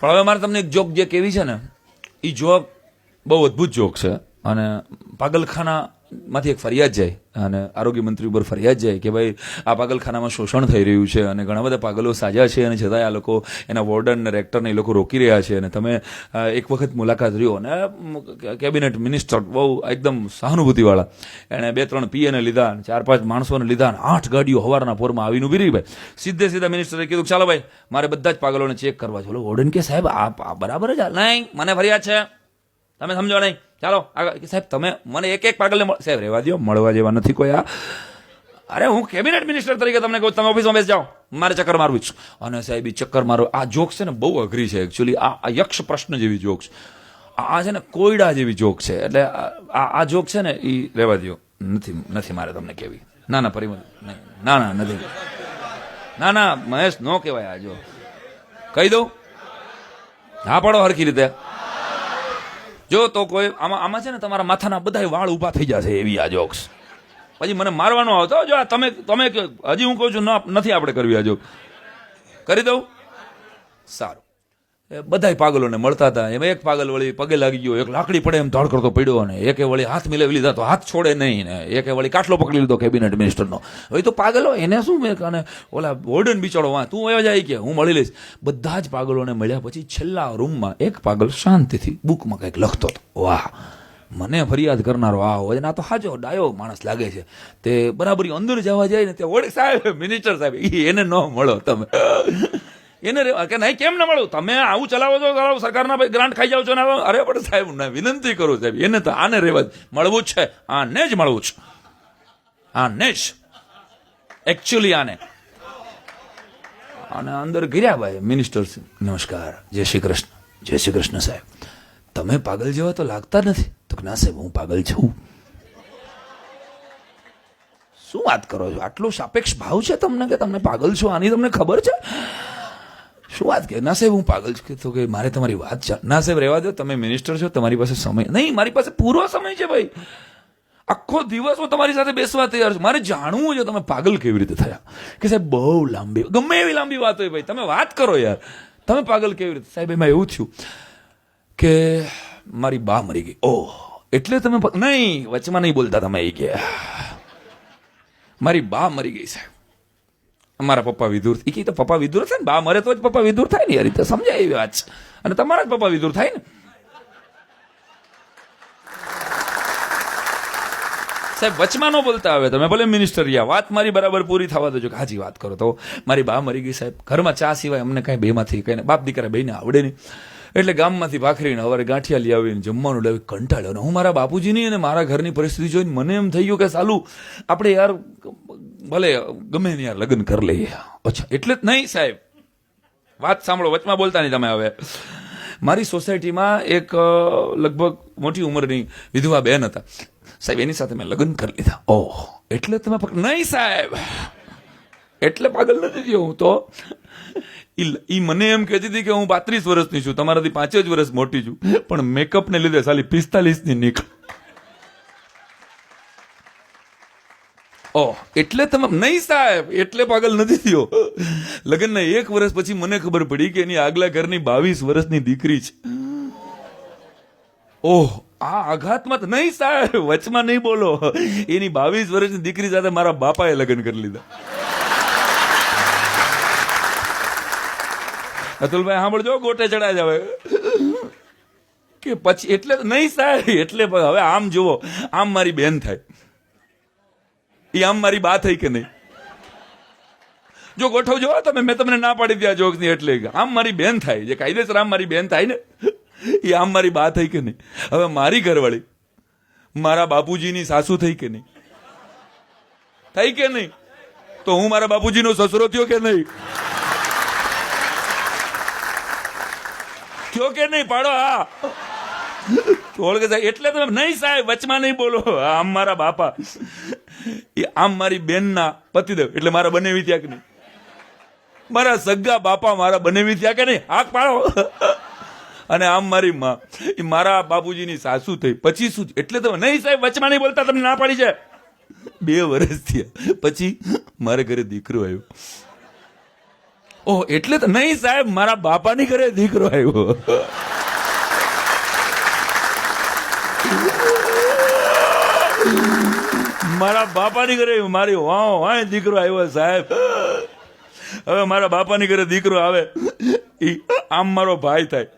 પણ હવે મારે તમને એક જોક જે કેવી છે ને એ જોક બહુ અદ્ભુત જોક છે. અને પાગલખાના માંથી એક ફરિયાદ જાય અને આરોગ્ય મંત્રી ઉપર ફરિયાદ જાય કે ભાઈ, આ પાગલખાનામાં શોષણ થઈ રહ્યું છે અને ઘણા બધા પાગલો સાજા છે અને છતાંય આ લોકો એના વોર્ડન ને રેક્ટરને એ લોકો રોકી રહ્યા છે અને તમે એક વખત મુલાકાત રહ્યો અને કેબિનેટ મિનિસ્ટર બહુ એકદમ સહાનુભૂતિવાળા. એણે બે, ત્રણ પીએને લીધા ચાર, પાંચ માણસોને લીધા આઠ ગાડીઓ હવારના પોરમાં આવીને ઊભી રહી ભાઈ. સીધે સીધા મિનિસ્ટરે કીધું, ચાલો ભાઈ, મારે બધા જ પાગલોને ચેક કરવા છે. વોર્ડન કે સાહેબ, આ બરાબર જ નહીં, મને ફરિયાદ છે. તમે સમજો નહીં. ચાલો, આગળ. સાહેબ, તમે મને એક એક પાગલને સાહેબ, રહેવા દો મળવા જેવા નથી કોઈ આ. અરે, હું કેબિનેટ મિનિસ્ટર તરીકે તમને કહું તમે ઓફિસમાં બેસી જાઓ. મારે ચક્કર મારવું છું. અને સાહેબ એ ચક્કર મારો આ જોક છે ને, બહુ અઘરી છે એકચ્યુઅલી આ યક્ષ પ્રશ્ન જેવી જોક છે. આ છે ને, કોયડા જેવી જોક છે. એટલે આ આ- જોક છે ને એ રહેવા દો નથી નથી મારે તમને કેવી ના ના, પરિમલ ના ના, નથી. ના ના, મહેશ, નો કહેવાય આ જો કહી દઉં? હા, પડો હરખી રીતે. જો તો કોઈ આમાં આમાં છે ને તમારા માથાના બધા વાળ ઊભા થઈ જશે એવી આ જોક્સ પછી મને મારવાનો આવતો, જો આ તમે તમે હજી હું કહું છું નથી આપણે કરવી આ જોક કરી દઉં? સારું. બધાય પાગલોને મળતા હતા. એમાં એક પાગલ વળી પગે લાગી ગયો. એક લાકડી પડે એમ ધડ કરતો પડ્યો અને એકે વળી હાથ મિલાવી લીધા તો હાથ છોડે નહીં ને. એકે વળી કાટલો પકડી લીધો કેબિનેટ મિનિસ્ટરનો. હવે તો પાગલો એને શું મેં અને ઓલા વોર્ડન બિચારો વાં, તું એવા જાય કે, હું મળી લઈશ. બધા જ પાગલોને મળ્યા પછી છેલ્લા રૂમમાં એક પાગલ શાંતિથી બુકમાં કંઈક લખતો હતો. વાહ, મને ફરિયાદ કરનારો આ હોય ના તો હાજો ડાયો માણસ લાગે છે. તે બરાબરી અંદર જવા જાય ને તે ઓળખ સાહેબ, મિનિસ્ટર સાહેબ એને ન મળો તમે. એને કે નહીં, કેમ ન મળું? તમે આવું ચલાવો છો ચલાવો, સરકારના ભાઈ ગ્રાન્ટ ખાઈ જાઓ છો ને અરે પણ સાહેબ વિનંતી કરું સાહેબ, એને તો આને રહેવા મળવું જ છે, આને જ મળવું છે. આને જ. એકચ્યુઅલી આને. અને અંદર ગિર્યા ભાઈ મિનિસ્ટર નમસ્કાર, જય શ્રી કૃષ્ણ. જય શ્રી કૃષ્ણ સાહેબ. તમે પાગલ જેવા તો લાગતા નથી. તો ના સાહેબ, હું પાગલ છું. શું વાત કરો છો? આટલો સાપેક્ષ ભાવ છે તમને કે તમને પાગલ છો? આની તમને ખબર છે? શું વાત કે ના સાહેબ, હું પાગલ છું તો કે મારે તમારી વાત છે. ના સાહેબ, રહેવા દો, તમે મિનિસ્ટર છો, તમારી પાસે સમય નહીં, મારી પાસે પૂરો સમય છે ભાઈ. આખો દિવસ હું તમારી સાથે બેસવા તૈયાર છું. મારે જાણવું છે તમે પાગલ કેવી રીતે થયા. કે સાહેબ, બહુ લાંબી, ગમે એવી લાંબી વાત હોય ભાઈ. તમે વાત કરો યાર. તમે પાગલ કેવી રીતે? સાહેબ, એમાં એવું થયું કે મારી બા મરી ગઈ. ઓહ, એટલે તમે નહીં, વચમાં નહીં બોલતા તમે એ ગયા મારી બા મરી ગઈ, સાહેબ. મારા પપ્પા વિધુર એ કે તો પપ્પા વિધુર થાય ને? બા મરે તો જ પપ્પા વિધુર થાય ને. એ તો સમજાય એવી વાત છે. અને તમારા જ પપ્પા વિધુર થાય ને? સાહેબ, વચમાં બોલતા આવે. તમે ભલે મિનિસ્ટર રહ્યા, વાત મારી બરાબર પૂરી થવા દેજો કે હાજી વાત કરો તો. મારી બા મરી ગઈ સાહેબ. ઘરમાં ચા સિવાય અમને કાંઈ બેમાંથી કહીને બાપ દીકરા બેને આવડે નહીં. એટલે ગામમાંથી ભાખરીને હવારે ગાંઠિયા લઈ આવીને જમવાનું લાવી કંટાળ્યો. અને હું મારા બાપુજીની અને મારા ઘરની પરિસ્થિતિ જોઈને મને એમ થઈ ગયું કે સાલું, આપણે યાર ભલે ગમે યાર લગ્ન કરી લઈએ. અચ્છા, એટલે જ નહીં સાહેબ. વાત સાંભળો, વચમાં બોલતા નહીં તમે હવે. મારી સોસાયટીમાં એક લગભગ મોટી ઉંમરની વિધવા બેન હતા. સાહેબ, એની સાથે મેં લગ્ન કરી લીધા. ઓહ, એટલે તમે નહીં સાહેબ. એટલે પાગલ નથી થયો હું તો. એ મને એમ કહેતી હતી કે હું પાંત્રીસ વર્ષની છું, તમારાથી પાંચ જ વર્ષ મોટી છું. પણ મેકઅપને લીધે સાલી પિસ્તાલીસની નીકળ ઓહ એટલે તમે નહીં સાહેબ, એટલે પાગલ નથી થયો. લગ્નના એક વર્ષ પછી મને ખબર પડી કે એની આગલા ઘરની બાવીસ વર્ષની દીકરી છે. ઓહ, આ આઘાતમાં નહીં સાહેબ, વચમાં નહીં બોલો. એની બાવીસ વર્ષની દીકરી સાથે મારા બાપાએ લગ્ન કરી લીધા. અતુલભાઈ, સાંભળજો, ગોટે ચડાય જાવે કે પછી, એટલે નહીં સાહેબ, એટલે હવે આમ જુઓ, આમ મારી બેન થાય. એ આમ મારી બા થઈ કે નહીં? જો ગોઠવજો જો તમે, મેં તમને ના પાડી દીધા જોક્સની એટલે આમ મારી બેન થાય, જે કાયદેસર આમ મારી બેન થાય ને, એ આમ મારી બા થઈ કે નહીં? હવે મારી ઘરવાળી, મારા બાપુજીની સાસુ થઈ કે નહીં? થઈ કે નહીં? તો હું મારા બાપુજીનો સસરો થયો કે નહીં? થયો કે નહીં, પાડો, હા. ઓળખે સાહેબ. એટલે તમે નહીં સાહેબ, વચમાં નહીં બોલો. આમ મારા બાપા. એ આમ મારી બેનના પતિદેવ. એટલે મારા બનેવી ત્યાં કે નહીં? મારા સગા બાપા મારા બનેવી ત્યાં કે નહીં? હાક પાડો. અને આમ મારી માં. એ મારા બાપુજીની સાસુ થઈ. પછી શું એટલે તમે નહીં સાહેબ, વચમાં નહીં બોલતા, તમને ના પાડી છે? બે વર્ષ થયા. પછી મારા ઘરે દીકરો આવ્યો. ઓહ, એટલે તો નહીં સાહેબ, મારા બાપાની ઘરે દીકરો આવ્યો. મારા બાપાની ઘરે મારી વાહ વાહ દીકરો આવ્યો સાહેબ. હવે મારા બાપાની ઘરે દીકરો આવે, ઈ આમ મારો ભાઈ થાય.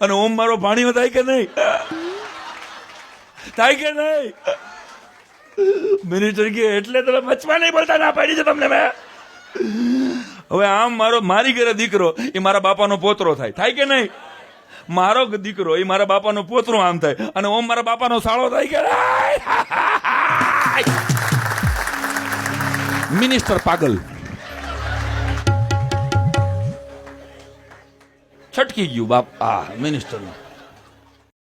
અને ઓમ મારો ભાણીઓ થાય કે નહીં? થાય કે નહીં? મિનિસ્ટર કે, એટલે તમે વચમાં નહીં બોલતા, ના પાડી છે તમને મેં. હવે આમ મારો, મારી ઘરે દીકરો, એ મારા બાપાનો પોતરો થાય. થાય કે નહીં? મારો દીકરો, એ મારા બાપાનો પોતરો આમ થાય. અને ઓમ મારા બાપાનો સાળો થાય કે મિનિસ્ટર પાગલ. છટકી ગયું બાપ. આ મિનિસ્ટરનું.